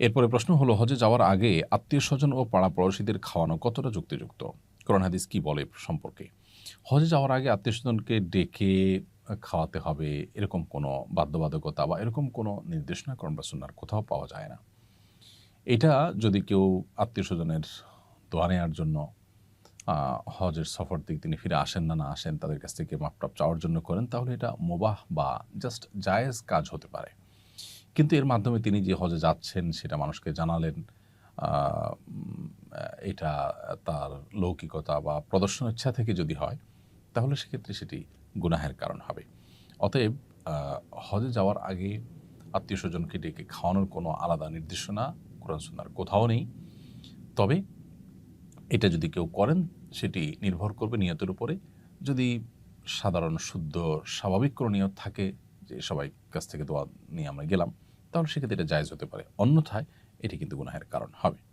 এরপরে প্রশ্ন হলো, হজে যাওয়ার আগে আত্মীয় স্বজন ও পাড়া পড়োশীদের খাওয়ানো কতটা যুক্তিযুক্ত? কোরআন হাদিস কি বলে সম্পর্কে? হজে যাওয়ার আগে আত্মীয় স্বজনকে ডেকে খাওয়াতে হবে এরকম কোনো বাধ্যবাধকতা বা এরকম কোনো নির্দেশনা কোরআন বা কোথাও পাওয়া যায় না। এটা যদি কেউ আত্মীয় স্বজনের দোয়া নেওয়ার জন্য হজের সফর দিক তিনি ফিরে আসেন না না আসেন, তাদের কাছ থেকে মাপটাপ চাওয়ার জন্য করেন, তাহলে এটা মোবাহ বা জাস্ট জায়েজ কাজ হতে পারে। কিন্তু এর মাধ্যমে তিনি যে হজে যাচ্ছেন সেটা মানুষকে জানালেন এটা তার লৌকিকতা বা প্রদর্শন ইচ্ছা থেকে যদি হয়, তাহলে সেক্ষেত্রে সেটি গুনাহের কারণ হবে। অতএব হজে যাওয়ার আগে আত্মীয় স্বজনকে ডেকে খাওয়ানোর কোনো আলাদা নির্দেশনা কোরআন সুন্নার কোথাও নেই। তবে এটা যদি কেউ করেন, সেটি নির্ভর করবে নিয়তের উপরে। যদি সাধারণ, শুদ্ধ, স্বাভাবিক কোনো নিয়ত থাকে সবাই কাছ থেকে দোয়া নিয়ে আমরা গেলাম, তাহলে সেক্ষেত্রে এটা জায়জ হতে পারে। অন্যথায় এটি কিন্তু গুনাহের কারণ হবে।